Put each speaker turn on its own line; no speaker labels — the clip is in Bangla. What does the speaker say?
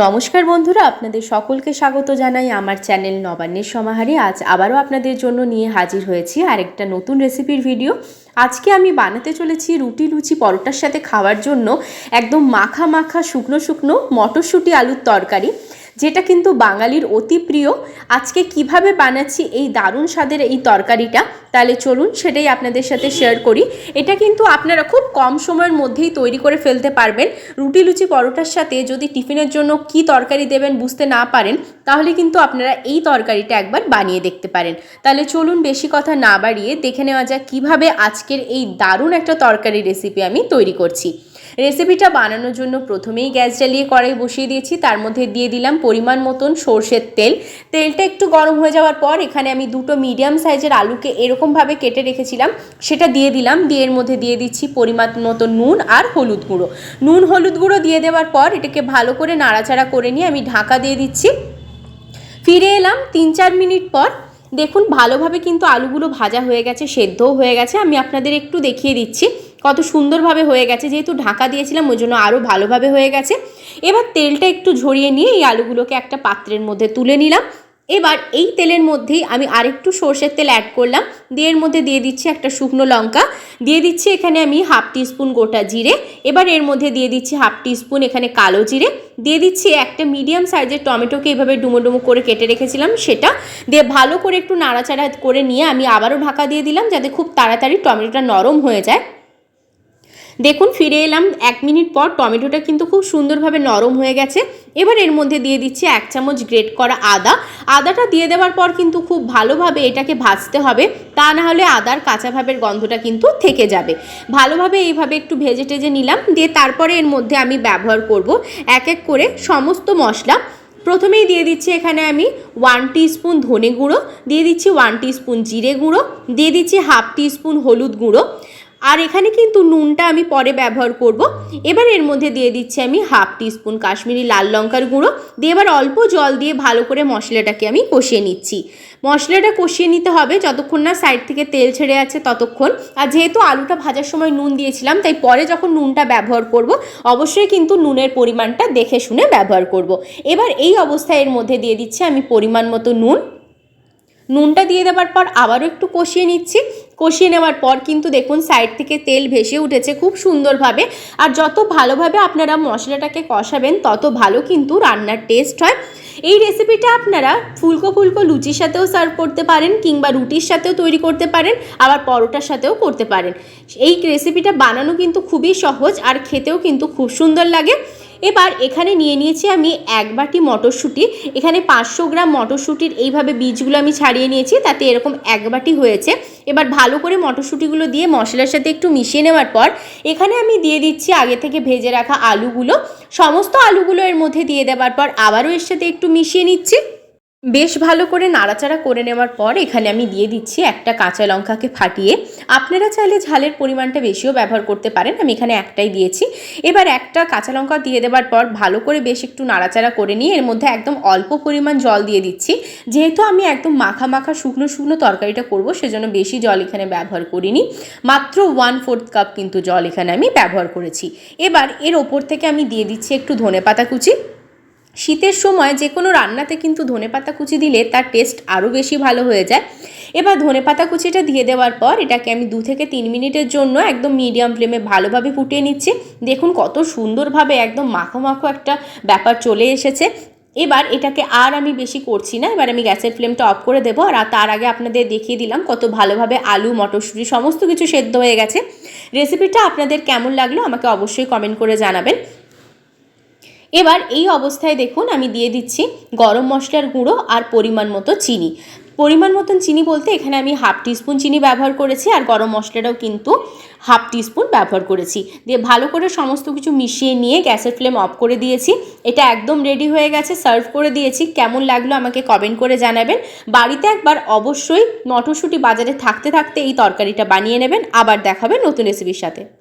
নমস্কার বন্ধুরা, আপনাদের সকলকে স্বাগত জানাই আমার চ্যানেল নবান্নের সমাহারে। আজ আবারও আপনাদের জন্য নিয়ে হাজির হয়েছি আরেকটা নতুন রেসিপির ভিডিও। আজকে আমি বানাতে চলেছি রুটি লুচি পরোটার সাথে খাওয়ার জন্য একদম মাখা মাখা শুকনো শুকনো মটরশুঁটি আলুর তরকারি। যেটা কিন্তু বাঙালির অতি প্রিয়। আজকে কীভাবে বানাচ্ছি এই দারুণ স্বাদের এই তরকারিটা, তাহলে চলুন সেটাই আপনাদের সাথে শেয়ার করি। এটা কিন্তু আপনারা খুব কম সময়ের মধ্যেই তৈরি করে ফেলতে পারবেন। রুটি লুচি পরোটার সাথে যদি টিফিনের জন্য কি তরকারি দেবেন বুঝতে না পারেন, তাহলে কিন্তু আপনারা এই তরকারিটা একবার বানিয়ে দেখতে পারেন। তাহলে চলুন বেশি কথা না বাড়িয়ে দেখে নেওয়া যাক কীভাবে আজকের এই দারুণ একটা তরকারি রেসিপি আমি তৈরি করছি। রেসিপিটা বানানোর জন্য প্রথমেই গ্যাস জ্বালিয়ে কড়াই বসিয়ে দিয়েছি। তার মধ্যে দিয়ে দিলাম পরিমাণ মতন সর্ষের তেল। তেলটা একটু গরম হয়ে যাওয়ার পর এখানে আমি দুটো মিডিয়াম সাইজের আলুকে এরকমভাবে কেটে রেখেছিলাম। সেটা দিয়ে দিলাম। দিয়ে এর মধ্যে দিয়ে দিচ্ছি পরিমাণ মতো নুন আর হলুদ গুঁড়ো। নুন, হলুদ গুঁড়ো দিয়ে দেওয়ার পর এটাকে ভালো করে নাড়াচাড়া করে নিয়ে আমি ঢাকা দিয়ে দিচ্ছি। ফিরে এলাম তিন চার মিনিট পর। দেখুন, ভালোভাবে কিন্তু আলুগুলো ভাজা হয়ে গেছে, সেদ্ধও হয়ে গেছে। আমি আপনাদের একটু দেখিয়ে দিচ্ছি। কত সুন্দরভাবে হয়ে গেছে। যেহেতু ঢাকা দিয়েছিলাম, ওই জন্য আরও ভালোভাবে হয়ে গেছে। এবার তেলটা একটু ঝরিয়ে নিয়ে এই আলুগুলোকে একটা পাত্রের মধ্যে তুলে নিলাম। এবার এই তেলের মধ্যেই আমি আরেকটু সর্ষের তেল অ্যাড করলাম। দিয়ে এর মধ্যে দিয়ে দিচ্ছি একটা শুকনো লঙ্কা। দিয়ে দিচ্ছি এখানে আমি হাফ টিস্পুন গোটা জিরে। এবার এর মধ্যে দিয়ে দিচ্ছি হাফ টিস্পুন এখানে কালো জিরে। দিয়ে দিচ্ছি একটা মিডিয়াম সাইজের টমেটোকে এভাবে ডুমো ডুমো করে কেটে রেখেছিলাম সেটা। দিয়ে ভালো করে একটু নাড়াচাড়া করে নিয়ে আমি আবারও ঢাকা দিয়ে দিলাম যাতে খুব তাড়াতাড়ি টমেটোটা নরম হয়ে যায়। দেখুন, ফিরে এলাম। এক মিনিট পর টমেটোটা কিন্তু খুব সুন্দরভাবে নরম হয়ে গেছে। এবার এর মধ্যে দিয়ে দিচ্ছি এক চামচ গ্রেট করা আদা। আদাটা দিয়ে দেওয়ার পর কিন্তু খুব ভালোভাবে এটাকে ভাজতে হবে। তা না হলে আদার কাঁচা ভাবের গন্ধটা কিন্তু থেকে যাবে। ভালোভাবে এইভাবে একটু ভেজে টেজে নিলাম। দিয়ে তারপরে এর মধ্যে আমি ব্যবহার করব এক এক করে সমস্ত মশলা। প্রথমেই দিয়ে দিচ্ছি এখানে আমি ওয়ান স্পুন ধনে গুঁড়ো, দিয়ে দিচ্ছি ওয়ান স্পুন জিরে গুঁড়ো, দিয়ে দিচ্ছি হাফ স্পুন হলুদ গুঁড়ো। আর এখানে কিন্তু নুনটা আমি পরে ব্যবহার করব। এবার এর মধ্যে দিয়ে দিচ্ছি আমি হাফ টিস্পুন কাশ্মীরি লাল লঙ্কার গুঁড়ো। দিয়ে এবার অল্প জল দিয়ে ভালো করে মশলাটাকে আমি কষিয়ে নিচ্ছি। মশলাটা কষিয়ে নিতে হবে, যতক্ষণ না সাইড থেকে তেল ছেড়ে আছে ততক্ষণ। আর যেহেতু আলুটা ভাজার সময় নুন দিয়েছিলাম, তাই পরে যখন নুনটা ব্যবহার করব, অবশ্যই কিন্তু নুনের পরিমাণটা দেখে শুনে ব্যবহার করব। এবার এই অবস্থায় এর মধ্যে দিয়ে দিচ্ছি আমি পরিমাণ মতো নুন। নুনটা দিয়ে দেওয়ার পর আবারও একটু কষিয়ে নিচ্ছি। কষিয়ে নেওয়ার পর কিন্তু দেখুন সাইড থেকে তেল ভেসে উঠেছে খুব সুন্দরভাবে। আর যত ভালোভাবে আপনারা মশলাটাকে কষাবেন, তত ভালো কিন্তু রান্নার টেস্ট হয়। এই রেসিপিটা আপনারা ফুলকো ফুলকো লুচির সাথেও সার্ভ করতে পারেন কিংবা রুটির সাথেও তৈরি করতে পারেন, আবার পরোটার সাথেও করতে পারেন। এই রেসিপিটা বানানো কিন্তু খুবই সহজ আর খেতেও কিন্তু খুব সুন্দর লাগে। এবার এখানে নিয়ে নিয়েছি আমি এক বাটি মটরশুঁটি। এখানে পাঁচশো গ্রাম মটরশুঁটির এইভাবে বীজগুলো আমি ছাড়িয়ে নিয়েছি, তাতে এরকম এক বাটি হয়েছে। এবার ভালো করে মটরশুঁটিগুলো দিয়ে মশলার সাথে একটু মিশিয়ে নেওয়ার পর, এখানে আমি দিয়ে দিচ্ছি আগে থেকে ভেজে রাখা আলুগুলো। সমস্ত আলুগুলো এর মধ্যে দিয়ে দেওয়ার পর আবারও এর সাথে একটু মিশিয়ে নিচ্ছি। বেশ ভালো করে নাড়াচাড়া করে নেওয়ার পর এখানে আমি দিয়ে দিচ্ছি একটা কাঁচা লঙ্কাকে ফাটিয়ে। আপনারা চাইলে ঝালের পরিমাণটা বেশিও ব্যবহার করতে পারেন, আমি এখানে একটাই দিয়েছি। এবার একটা কাঁচা লঙ্কা দিয়ে দেওয়ার পর ভালো করে বেশ একটু নাড়াচাড়া করে নিয়ে এর মধ্যে একদম অল্প পরিমাণ জল দিয়ে দিচ্ছি। যেহেতু আমি একদম মাখা মাখা শুকনো শুকনো তরকারিটা করব, সেজন্য বেশি জল এখানে ব্যবহার করিনি। মাত্র ওয়ান ফোর্থ কাপ কিন্তু জল এখানে আমি ব্যবহার করেছি। এবার এর ওপর থেকে আমি দিয়ে দিচ্ছি একটু ধনে পাতা কুচি। শীতের সময় যে কোনো রান্নাতে কিন্তু ধনেপাতা কুচি দিলে তার টেস্ট আরও বেশি ভালো হয়ে যায়। এবার ধনেপাতা কুচিটা দিয়ে দেওয়ার পর এটাকে আমি দু থেকে তিন মিনিটের জন্য একদম মিডিয়াম ফ্লেমে ভালোভাবে ফুটিয়ে নিচ্ছি। দেখুন কত সুন্দরভাবে একদম মাখো মাখো একটা ব্যাপার চলে এসেছে। এবার এটাকে আর আমি বেশি করছি না, এবার আমি গ্যাসের ফ্লেমটা অফ করে দেবো আর তার আগে আপনাদের দেখিয়ে দিলাম কত ভালোভাবে আলু, মটরশুঁটি সমস্ত কিছু সেদ্ধ হয়ে গেছে। রেসিপিটা আপনাদের কেমন লাগল আমাকে অবশ্যই কমেন্ট করে জানাবেন। এবার এই অবস্থায় দেখুন আমি দিয়ে দিচ্ছি গরম মশলার গুঁড়ো আর পরিমাণ মতো চিনি। পরিমাণ মতন চিনি বলতে এখানে আমি হাফ টিস্পুন চিনি ব্যবহার করেছি আর গরম মশলাটাও কিন্তু হাফ টিস্পুন ব্যবহার করেছি। দিয়ে ভালো করে সমস্ত কিছু মিশিয়ে নিয়ে গ্যাসের ফ্লেম অফ করে দিয়েছি। এটা একদম রেডি হয়ে গেছে, সার্ভ করে দিয়েছি। কেমন লাগল আমাকে কমেন্ট করে জানাবেন। বাড়িতে একবার অবশ্যই মটরশুঁটি বাজারে থাকতে থাকতে এই তরকারিটা বানিয়ে নেবেন। আবার দেখাবেন নতুন রেসিপির সাথে।